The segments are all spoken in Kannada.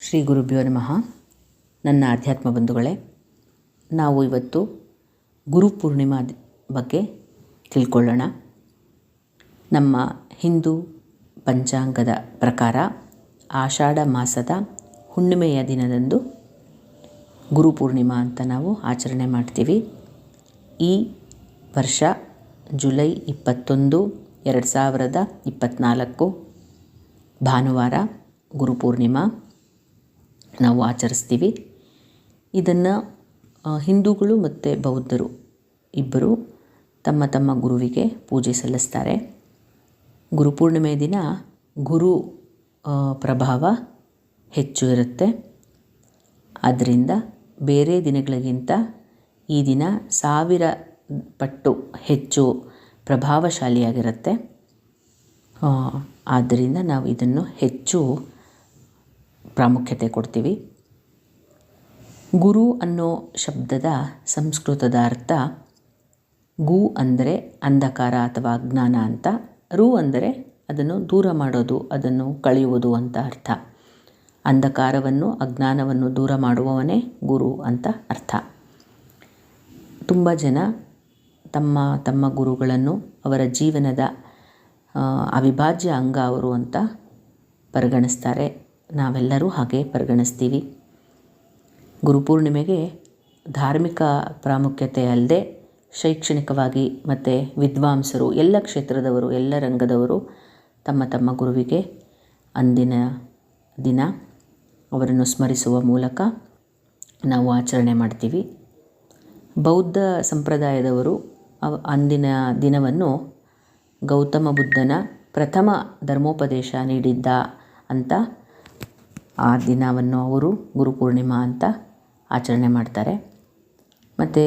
ಶ್ರೀ ಗುರುಭ್ಯೋ ನಮಃ. ನನ್ನ ಆಧ್ಯಾತ್ಮ ಬಂಧುಗಳೇ, ನಾವು ಇವತ್ತು ಗುರುಪೂರ್ಣಿಮಾ ಬಗ್ಗೆ ತಿಳ್ಕೊಳ್ಳೋಣ. ನಮ್ಮ ಹಿಂದೂ ಪಂಚಾಂಗದ ಪ್ರಕಾರ ಆಷಾಢ ಮಾಸದ ಹುಣ್ಣಿಮೆಯ ದಿನದಂದು ಗುರುಪೂರ್ಣಿಮಾ ಅಂತ ನಾವು ಆಚರಣೆ ಮಾಡ್ತೀವಿ. ಈ ವರ್ಷ ಜುಲೈ ಇಪ್ಪತ್ತೊಂದು, ಎರಡು ಸಾವಿರದ ಇಪ್ಪತ್ತ್ನಾಲ್ಕು ಭಾನುವಾರ ಗುರುಪೂರ್ಣಿಮಾ ನಾವು ಆಚರಿಸ್ತೀವಿ. ಇದನ್ನು ಹಿಂದೂಗಳು ಮತ್ತು ಬೌದ್ಧರು ಇಬ್ಬರು ತಮ್ಮ ತಮ್ಮ ಗುರುವಿಗೆ ಪೂಜೆ ಸಲ್ಲಿಸ್ತಾರೆ. ಗುರುಪೂರ್ಣಿಮೆ ದಿನ ಗುರು ಪ್ರಭಾವ ಹೆಚ್ಚು ಇರುತ್ತೆ. ಆದ್ದರಿಂದ ಬೇರೆ ದಿನಗಳಿಗಿಂತ ಈ ದಿನ ಸಾವಿರ ಪಟ್ಟು ಹೆಚ್ಚು ಪ್ರಭಾವಶಾಲಿಯಾಗಿರುತ್ತೆ. ಆದ್ದರಿಂದ ನಾವು ಇದನ್ನು ಹೆಚ್ಚು ಪ್ರಾಮುಖ್ಯತೆ ಕೊಡ್ತೀವಿ. ಗುರು ಅನ್ನೋ ಶಬ್ದದ ಸಂಸ್ಕೃತದ ಅರ್ಥ ಗು ಅಂದರೆ ಅಂಧಕಾರ ಅಥವಾ ಅಜ್ಞಾನ ಅಂತ, ರು ಅಂದರೆ ಅದನ್ನು ದೂರ ಮಾಡೋದು, ಅದನ್ನು ಕಳೆಯುವುದು ಅಂತ ಅರ್ಥ. ಅಂಧಕಾರವನ್ನು, ಅಜ್ಞಾನವನ್ನು ದೂರ ಮಾಡುವವನೇ ಗುರು ಅಂತ ಅರ್ಥ. ತುಂಬ ಜನ ತಮ್ಮ ತಮ್ಮ ಗುರುಗಳನ್ನು ಅವರ ಜೀವನದ ಅವಿಭಾಜ್ಯ ಅಂಗ ಅವರು ಅಂತ ಪರಿಗಣಿಸ್ತಾರೆ. ನಾವೆಲ್ಲರೂ ಹಾಗೆ ಪರಿಗಣಿಸ್ತೀವಿ. ಗುರುಪೂರ್ಣಿಮೆಗೆ ಧಾರ್ಮಿಕ ಪ್ರಾಮುಖ್ಯತೆ ಅಲ್ಲದೆ ಶೈಕ್ಷಣಿಕವಾಗಿ ಮತ್ತು ವಿದ್ವಾಂಸರು ಎಲ್ಲ ಕ್ಷೇತ್ರದವರು, ಎಲ್ಲ ರಂಗದವರು ತಮ್ಮ ತಮ್ಮ ಗುರುವಿಗೆ ಅಂದಿನ ದಿನ ಅವರನ್ನು ಸ್ಮರಿಸುವ ಮೂಲಕ ನಾವು ಆಚರಣೆ ಮಾಡ್ತೀವಿ. ಬೌದ್ಧ ಸಂಪ್ರದಾಯದವರು ಅಂದಿನ ದಿನವನ್ನು ಗೌತಮ ಬುದ್ಧನ ಪ್ರಥಮ ಧರ್ಮೋಪದೇಶ ನೀಡಿದ್ದ ಅಂತ ಆ ದಿನವನ್ನು ಅವರು ಗುರುಪೂರ್ಣಿಮಾ ಅಂತ ಆಚರಣೆ ಮಾಡ್ತಾರೆ. ಮತ್ತು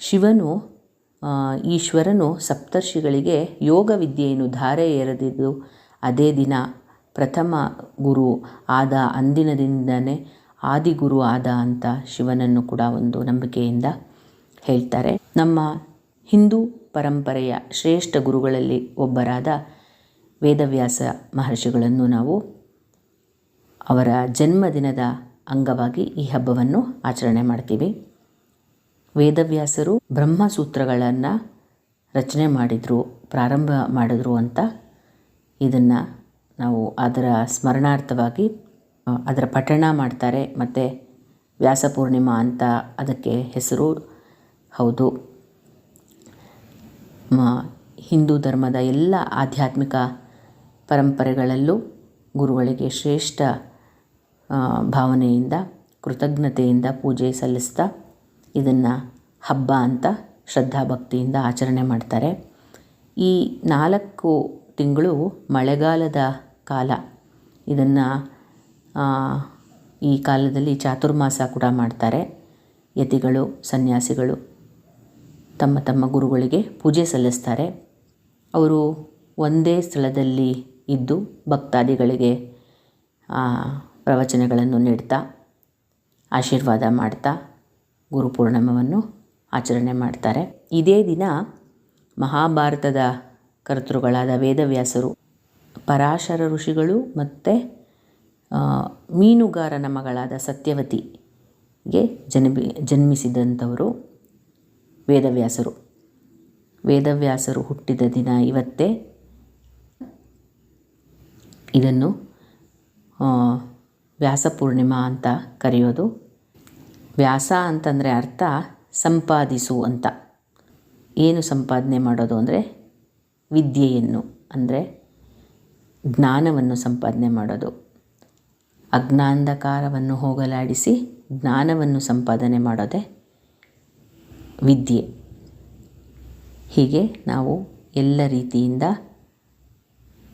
ಶಿವನು ಈಶ್ವರನು ಸಪ್ತರ್ಷಿಗಳಿಗೆ ಯೋಗ ವಿದ್ಯೆಯನ್ನು ಧಾರೆ ಎರೆದಿದ್ದು ಅದೇ ದಿನ ಪ್ರಥಮ ಗುರು ಆದ ಅಂದಿನದಿಂದಲೇ ಆದಿಗುರು ಆದ ಅಂತ ಶಿವನನ್ನು ಕೂಡ ಒಂದು ನಂಬಿಕೆಯಿಂದ ಹೇಳ್ತಾರೆ. ನಮ್ಮ ಹಿಂದೂ ಪರಂಪರೆಯ ಶ್ರೇಷ್ಠ ಗುರುಗಳಲ್ಲಿ ಒಬ್ಬರಾದ ವೇದವ್ಯಾಸ ಮಹರ್ಷಿಗಳನ್ನು ನಾವು ಅವರ ಜನ್ಮದಿನದ ಅಂಗವಾಗಿ ಈ ಹಬ್ಬವನ್ನು ಆಚರಣೆ ಮಾಡ್ತೀವಿ. ವೇದವ್ಯಾಸರು ಬ್ರಹ್ಮಸೂತ್ರಗಳನ್ನು ರಚನೆ ಮಾಡಿದರು, ಪ್ರಾರಂಭ ಮಾಡಿದ್ರು ಅಂತ ಇದನ್ನು ನಾವು ಅದರ ಸ್ಮರಣಾರ್ಥವಾಗಿ ಅದರ ಪಠಣ ಮಾಡ್ತಾರೆ. ಮತ್ತು ವ್ಯಾಸಪೂರ್ಣಿಮಾ ಅಂತ ಅದಕ್ಕೆ ಹೆಸರು. ಹೌದು. ಹಿಂದೂ ಧರ್ಮದ ಎಲ್ಲ ಆಧ್ಯಾತ್ಮಿಕ ಪರಂಪರೆಗಳಲ್ಲೂ ಗುರುಗಳಿಗೆ ಶ್ರೇಷ್ಠ ಭಾವನೆಯಿಂದ, ಕೃತಜ್ಞತೆಯಿಂದ ಪೂಜೆ ಸಲ್ಲಿಸ್ತಾ ಇದನ್ನು ಹಬ್ಬ ಅಂತ ಶ್ರದ್ಧಾಭಕ್ತಿಯಿಂದ ಆಚರಣೆ ಮಾಡ್ತಾರೆ. ಈ ನಾಲ್ಕು ತಿಂಗಳು ಮಳೆಗಾಲದ ಕಾಲ. ಇದನ್ನು ಈ ಕಾಲದಲ್ಲಿ ಚಾತುರ್ಮಾಸ ಕೂಡ ಮಾಡ್ತಾರೆ. ಯತಿಗಳು, ಸನ್ಯಾಸಿಗಳು ತಮ್ಮ ತಮ್ಮ ಗುರುಗಳಿಗೆ ಪೂಜೆ ಸಲ್ಲಿಸ್ತಾರೆ. ಅವರು ಒಂದೇ ಸ್ಥಳದಲ್ಲಿ ಇದ್ದು ಭಕ್ತಾದಿಗಳಿಗೆ ಪ್ರವಚನಗಳನ್ನು ನೀಡ್ತಾ, ಆಶೀರ್ವಾದ ಮಾಡ್ತಾ ಗುರುಪೂರ್ಣಿಮವನ್ನು ಆಚರಣೆ ಮಾಡ್ತಾರೆ. ಇದೇ ದಿನ ಮಹಾಭಾರತದ ಕರ್ತೃಗಳಾದ ವೇದವ್ಯಾಸರು, ಪರಾಶರ ಋಷಿಗಳು ಮತ್ತು ಮೀನುಗಾರನ ಮಗಳಾದ ಸತ್ಯವತಿಗೆ ಜನ್ಮಿ, ಜನ್ಮಿಸಿದಂಥವರು ವೇದವ್ಯಾಸರು. ವೇದವ್ಯಾಸರು ಹುಟ್ಟಿದ ದಿನ ಇವತ್ತೇ ಇದನ್ನು ವ್ಯಾಸಪೂರ್ಣಿಮಾ ಅಂತ ಕರೆಯೋದು. ವ್ಯಾಸ ಅಂತಂದರೆ ಅರ್ಥ ಸಂಪಾದಿಸು ಅಂತ. ಏನು ಸಂಪಾದನೆ ಮಾಡೋದು ಅಂದರೆ ವಿದ್ಯೆಯನ್ನು, ಅಂದರೆ ಜ್ಞಾನವನ್ನು ಸಂಪಾದನೆ ಮಾಡೋದು. ಅಜ್ಞಾಂಧಕಾರವನ್ನು ಹೋಗಲಾಡಿಸಿ ಜ್ಞಾನವನ್ನು ಸಂಪಾದನೆ ಮಾಡೋದೇ ವಿದ್ಯೆ. ಹೀಗೆ ನಾವು ಎಲ್ಲ ರೀತಿಯಿಂದ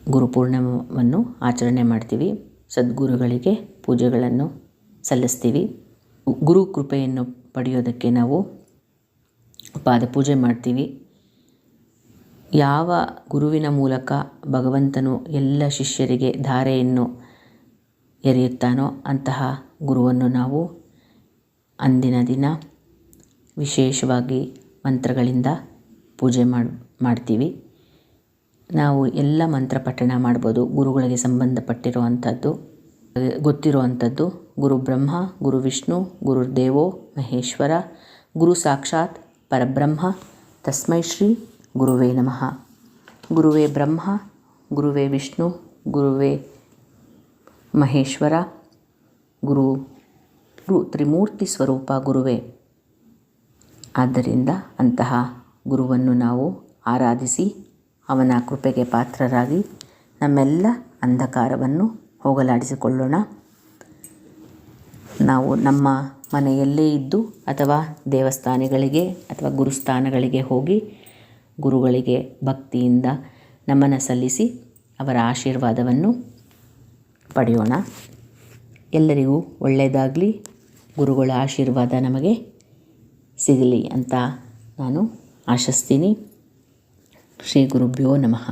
ಗುರುಪೂರ್ಣಿಮವನ್ನು ಆಚರಣೆ ಮಾಡ್ತೀವಿ. ಸದ್ಗುರುಗಳಿಗೆ ಪೂಜೆಗಳನ್ನು ಸಲ್ಲಿಸ್ತೀವಿ. ಗುರು ಕೃಪೆಯನ್ನು ಪಡೆಯೋದಕ್ಕೆ ನಾವು ಪಾದಪೂಜೆ ಮಾಡ್ತೀವಿ. ಯಾವ ಗುರುವಿನ ಮೂಲಕ ಭಗವಂತನು ಎಲ್ಲ ಶಿಷ್ಯರಿಗೆ ಧಾರೆಯನ್ನು ಎರೆಯುತ್ತಾನೋ ಅಂತಹ ಗುರುವನ್ನು ನಾವು ಅಂದಿನ ದಿನ ವಿಶೇಷವಾಗಿ ಮಂತ್ರಗಳಿಂದ ಪೂಜೆ ಮಾಡಿ, ಮಾಡ್ತೀವಿ. ನಾವು ಎಲ್ಲ ಮಂತ್ರ ಪಠಣ ಮಾಡ್ಬೋದು, ಗುರುಗಳಿಗೆ ಗೊತ್ತಿರೋ ಅಂಥದ್ದು ಗುರು ಬ್ರಹ್ಮ, ಗುರು ವಿಷ್ಣು ಗುರುರ್ದೇವೋ ಮಹೇಶ್ವರ, ಗುರು ಸಾಕ್ಷಾತ್, ಪರಬ್ರಹ್ಮ, ತಸ್ಮೈ ಶ್ರೀ, ಗುರುವೇ ನಮಃ. ಗುರುವೇ ಬ್ರಹ್ಮ, ಗುರುವೇ ವಿಷ್ಣು, ಗುರುವೇ ಮಹೇಶ್ವರ, ಗುರು ಗುರು ತ್ರಿಮೂರ್ತಿ ಸ್ವರೂಪ ಗುರುವೇ. ಆದ್ದರಿಂದ ಅಂತಹ ಗುರುವನ್ನು ನಾವು ಆರಾಧಿಸಿ ಅವನ ಕೃಪೆಗೆ ಪಾತ್ರರಾಗಿ ನಮ್ಮೆಲ್ಲ ಅಂಧಕಾರವನ್ನು ಹೋಗಲಾಡಿಸಿಕೊಳ್ಳೋಣ. ನಾವು ನಮ್ಮ ಮನೆಯಲ್ಲೇ ಇದ್ದು ಅಥವಾ ದೇವಸ್ಥಾನಗಳಿಗೆ ಅಥವಾ ಗುರುಸ್ಥಾನಗಳಿಗೆ ಹೋಗಿ ಗುರುಗಳಿಗೆ ಭಕ್ತಿಯಿಂದ ನಮನ ಸಲ್ಲಿಸಿ ಅವರ ಆಶೀರ್ವಾದವನ್ನು ಪಡೆಯೋಣ. ಎಲ್ಲರಿಗೂ ಒಳ್ಳೆಯದಾಗಲಿ, ಗುರುಗಳ ಆಶೀರ್ವಾದ ನಮಗೆ ಸಿಗಲಿ ಅಂತ ನಾನು ಆಶಿಸ್ತೀನಿ. ಶ್ರೀ ಗುರುಭ್ಯೋ ನಮಃ